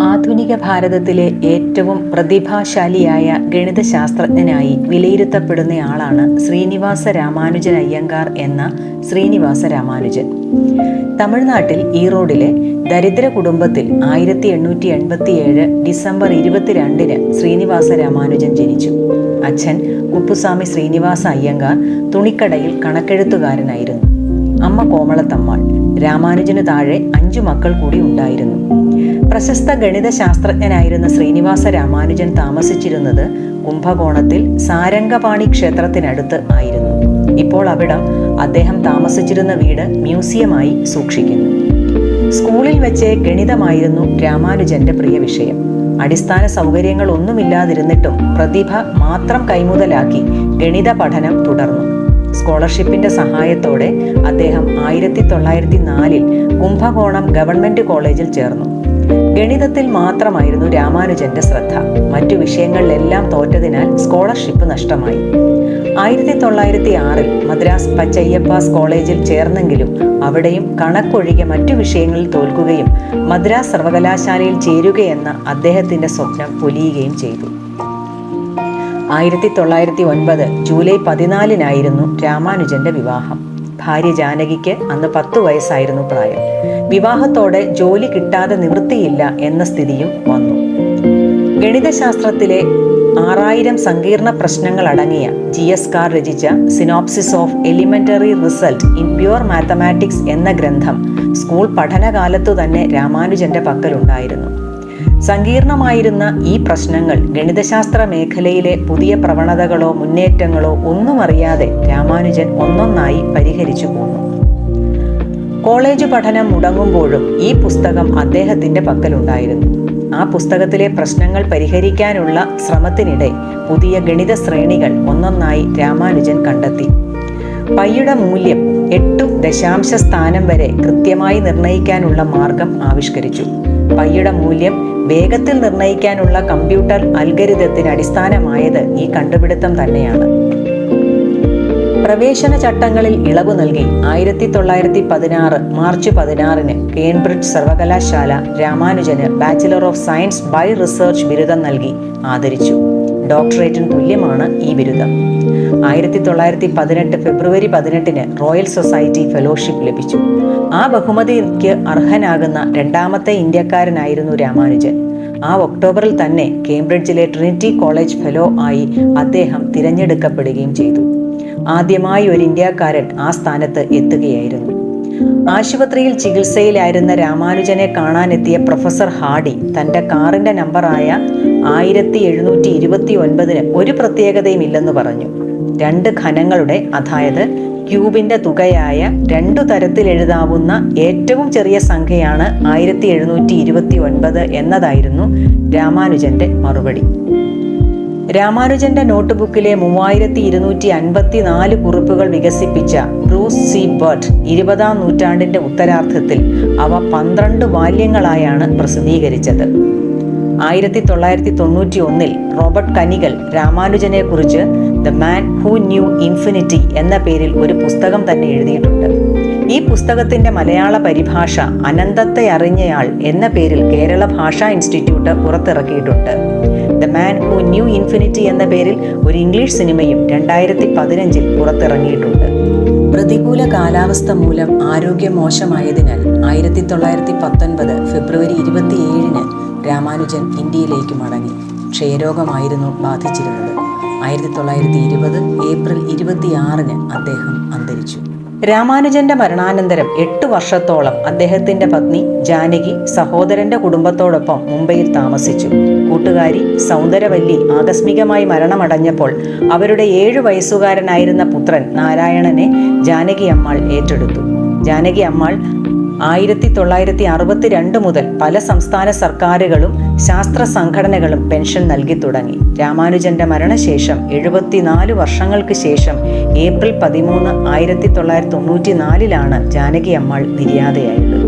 ആധുനിക ഭാരതത്തിലെ ഏറ്റവും പ്രതിഭാശാലിയായ ഗണിതശാസ്ത്രജ്ഞനായി വിലയിരുത്തപ്പെടുന്നയാളാണ് ശ്രീനിവാസ രാമാനുജൻ അയ്യങ്കാർ എന്ന ശ്രീനിവാസ രാമാനുജൻ. തമിഴ്നാട്ടിൽ ഈറോഡിലെ ദരിദ്ര കുടുംബത്തിൽ ആയിരത്തി എണ്ണൂറ്റി എൺപത്തിയേഴ് ഡിസംബർ ഇരുപത്തിരണ്ടിന് ശ്രീനിവാസ രാമാനുജൻ ജനിച്ചു. അച്ഛൻ കുപ്പുസ്വാമി ശ്രീനിവാസ അയ്യങ്കാർ തുണിക്കടയിൽ കണക്കെഴുത്തുകാരനായിരുന്നു. അമ്മ കോമളത്തമ്മാൾ. രാമാനുജന് താഴെ അഞ്ചു മക്കൾ കൂടി ഉണ്ടായിരുന്നു. പ്രശസ്ത ഗണിതശാസ്ത്രജ്ഞനായിരുന്ന ശ്രീനിവാസ രാമാനുജൻ താമസിച്ചിരുന്നത് കുംഭകോണത്തിൽ സാരംഗപാണി ക്ഷേത്രത്തിനടുത്ത് ആയിരുന്നു. ഇപ്പോൾ അവിടം അദ്ദേഹം താമസിച്ചിരുന്ന വീട് മ്യൂസിയമായി സൂക്ഷിക്കുന്നു. സ്കൂളിൽ വെച്ച് ഗണിതമായിരുന്നു രാമാനുജന്റെ പ്രിയ വിഷയം. അടിസ്ഥാന സൗകര്യങ്ങൾ ഒന്നുമില്ലാതിരുന്നിട്ടും പ്രതിഭ മാത്രം കൈമുതലാക്കി ഗണിത പഠനം തുടർന്നു. സ്കോളർഷിപ്പിന്റെ സഹായത്തോടെ അദ്ദേഹം ആയിരത്തി തൊള്ളായിരത്തി നാലിൽ കുംഭകോണം ഗവൺമെന്റ് കോളേജിൽ ചേർന്നു. ഗണിതത്തിൽ മാത്രമായിരുന്നു രാമാനുജന്റെ ശ്രദ്ധ. മറ്റു വിഷയങ്ങളിലെല്ലാം തോറ്റതിനാൽ സ്കോളർഷിപ്പ് നഷ്ടമായി. ആയിരത്തി തൊള്ളായിരത്തി ആറിൽ മദ്രാസ് പച്ചയ്യപ്പാസ് കോളേജിൽ ചേർന്നെങ്കിലും അവിടെയും കണക്കൊഴികെ മറ്റു വിഷയങ്ങളിൽ തോൽക്കുകയും മദ്രാസ് സർവകലാശാലയിൽ ചേരുകയെന്ന അദ്ദേഹത്തിന്റെ സ്വപ്നം പൊലിയുകയും ചെയ്തു. ആയിരത്തി തൊള്ളായിരത്തി ഒൻപത് ജൂലൈ പതിനാലിനായിരുന്നു രാമാനുജന്റെ വിവാഹം. ഭാര്യ ജാനകിക്ക് അന്ന് പത്തു വയസ്സായിരുന്നു പ്രായം. വിവാഹത്തോടെ ജോലി കിട്ടാതെ നിവൃത്തിയില്ല എന്ന സ്ഥിതിയും വന്നു. ഗണിതശാസ്ത്രത്തിലെ ആറായിരം സങ്കീർണ പ്രശ്നങ്ങൾ അടങ്ങിയ ജി എസ് കാർ രചിച്ച synopsis of elementary result in pure mathematics എന്ന ഗ്രന്ഥം സ്കൂൾ പഠനകാലത്തു തന്നെ രാമാനുജന്റെ പക്കലുണ്ടായിരുന്നു. സങ്കീർണമായിരുന്ന ഈ പ്രശ്നങ്ങൾ ഗണിതശാസ്ത്ര മേഖലയിലെ പുതിയ പ്രവണതകളോ മുന്നേറ്റങ്ങളോ ഒന്നും അറിയാതെ രാമാനുജൻ ഒന്നൊന്നായി പരിഹരിച്ചു പോന്നു. കോളേജ് പഠനം മുടങ്ങുമ്പോഴും ഈ പുസ്തകം അദ്ദേഹത്തിന്റെ പക്കലുണ്ടായിരുന്നു. ആ പുസ്തകത്തിലെ പ്രശ്നങ്ങൾ പരിഹരിക്കാനുള്ള ശ്രമത്തിനിടെ പുതിയ ഗണിത ശ്രേണികൾ ഒന്നൊന്നായി രാമാനുജൻ കണ്ടെത്തി. പൈയുടെ മൂല്യം എട്ടു ദശാംശ സ്ഥാനം വരെ കൃത്യമായി നിർണയിക്കാനുള്ള മാർഗം ആവിഷ്കരിച്ചു. പൈയുടെ മൂല്യം വേഗത്തിൽ നിർണയിക്കാനുള്ള കമ്പ്യൂട്ടർ അൽഗരിതത്തിന് അടിസ്ഥാനമായത് ഈ കണ്ടുപിടുത്തം തന്നെയാണ്. പ്രവേശന ചട്ടങ്ങളിൽ ഇളവ് നൽകി ആയിരത്തി തൊള്ളായിരത്തി പതിനാറ് മാർച്ച് പതിനാറിന് കേംബ്രിഡ്ജ് സർവകലാശാല രാമാനുജന് bachelor of science by research ബിരുദം നൽകി ആദരിച്ചു. ഡോക്ടറേറ്റിന് തുല്യമാണ് ഈ ബിരുദം. ആയിരത്തി തൊള്ളായിരത്തി പതിനെട്ട് ഫെബ്രുവരി പതിനെട്ടിന് റോയൽ സൊസൈറ്റി ഫെലോഷിപ്പ് ലഭിച്ചു. ആ ബഹുമതിക്ക് അർഹനാകുന്ന രണ്ടാമത്തെ ഇന്ത്യക്കാരനായിരുന്നു രാമാനുജൻ. ആ ഒക്ടോബറിൽ തന്നെ കേംബ്രിഡ്ജിലെ ട്രിനിറ്റി കോളേജ് ഫെലോ ആയി അദ്ദേഹം തിരഞ്ഞെടുക്കപ്പെടുകയും ചെയ്തു. ആദ്യമായി ഒരു ഇന്ത്യക്കാരൻ ആ സ്ഥാനത്ത് എത്തുകയായിരുന്നു. ആശുപത്രിയിൽ ചികിത്സയിലായിരുന്ന രാമാനുജനെ കാണാനെത്തിയ പ്രൊഫസർ ഹാഡി തന്റെ കാറിന്റെ നമ്പറായ ആയിരത്തി എഴുന്നൂറ്റി ഇരുപത്തി ഒൻപതിന് ഒരു പ്രത്യേകതയും ഇല്ലെന്ന് പറഞ്ഞു. രണ്ട് ഘനങ്ങളുടെ അതായത് ക്യൂബിന്റെ തുകയായ രണ്ടു തരത്തിൽ എഴുതാവുന്ന ഏറ്റവും ചെറിയ സംഖ്യയാണ് ആയിരത്തി എഴുന്നൂറ്റി ഇരുപത്തി ഒൻപത് എന്നതായിരുന്നു രാമാനുജന്റെ മറുപടി. രാമാനുജന്റെ നോട്ട്ബുക്കിലെ മൂവായിരത്തി ഇരുന്നൂറ്റി അൻപത്തി നാല് കുറിപ്പുകൾ വികസിപ്പിച്ച ബ്രൂസ് സി. ബർട്ട് ഇരുപതാം നൂറ്റാണ്ടിന്റെ ഉത്തരാർത്ഥത്തിൽ അവ പന്ത്രണ്ട് വാല്യങ്ങളായാണ് പ്രസിദ്ധീകരിച്ചത്. ആയിരത്തി തൊള്ളായിരത്തി തൊണ്ണൂറ്റി ഒന്നിൽ റോബർട്ട് കനികൽ രാമാനുജനെ കുറിച്ച് the man who knew infinity എന്ന പേരിൽ ഒരു പുസ്തകം തന്നെ എഴുതിയിട്ടുണ്ട്. ഈ പുസ്തകത്തിന്റെ മലയാള പരിഭാഷ അനന്തത്തെ അറിഞ്ഞയാൾ എന്ന പേരിൽ കേരള ഭാഷാ ഇൻസ്റ്റിറ്റ്യൂട്ട് പുറത്തിറക്കിയിട്ടുണ്ട്. The man who knew infinity എന്ന പേരിൽ ഒരു ഇംഗ്ലീഷ് സിനിമയും രണ്ടായിരത്തി പതിനഞ്ചിൽ പുറത്തിറങ്ങിയിട്ടുണ്ട്. പ്രതികൂല കാലാവസ്ഥ മൂലം ആരോഗ്യം മോശമായതിനാൽ ആയിരത്തി തൊള്ളായിരത്തി പത്തൊൻപത് ഫെബ്രുവരി ഇരുപത്തിയേഴിന് രാമാനുജൻ ഇന്ത്യയിലേക്ക് മടങ്ങി. ക്ഷയരോഗമായിരുന്നു ബാധിച്ചിരുന്നത്. ആയിരത്തി തൊള്ളായിരത്തി ഇരുപത് ഏപ്രിൽ ഇരുപത്തിയാറിന് അദ്ദേഹം അന്തരിച്ചു. രാമാനുജന്റെ മരണാനന്തരം എട്ട് വർഷത്തോളം അദ്ദേഹത്തിന്റെ പത്നി ജാനകി സഹോദരന്റെ കുടുംബത്തോടൊപ്പം മുംബൈയിൽ താമസിച്ചു. കൂട്ടുകാരി സൗന്ദരവല്ലി ആകസ്മികമായി മരണമടഞ്ഞപ്പോൾ അവരുടെ ഏഴു വയസ്സുകാരനായിരുന്ന പുത്രൻ നാരായണനെ ജാനകി അമ്മാൾ ഏറ്റെടുത്തു. ജാനകി അമ്മാൾ ആയിരത്തി തൊള്ളായിരത്തി അറുപത്തിരണ്ട് മുതൽ പല സംസ്ഥാന സർക്കാരുകളും ശാസ്ത്ര സംഘടനകളും പെൻഷൻ നൽകി തുടങ്ങി. രാമാനുജന്റെ മരണശേഷം എഴുപത്തിനാല് വർഷങ്ങൾക്ക് ശേഷം ഏപ്രിൽ പതിമൂന്ന് ആയിരത്തി തൊള്ളായിരത്തി തൊണ്ണൂറ്റി നാലിലാണ് ജാനകി അമ്മാൾ നിര്യാതയായത്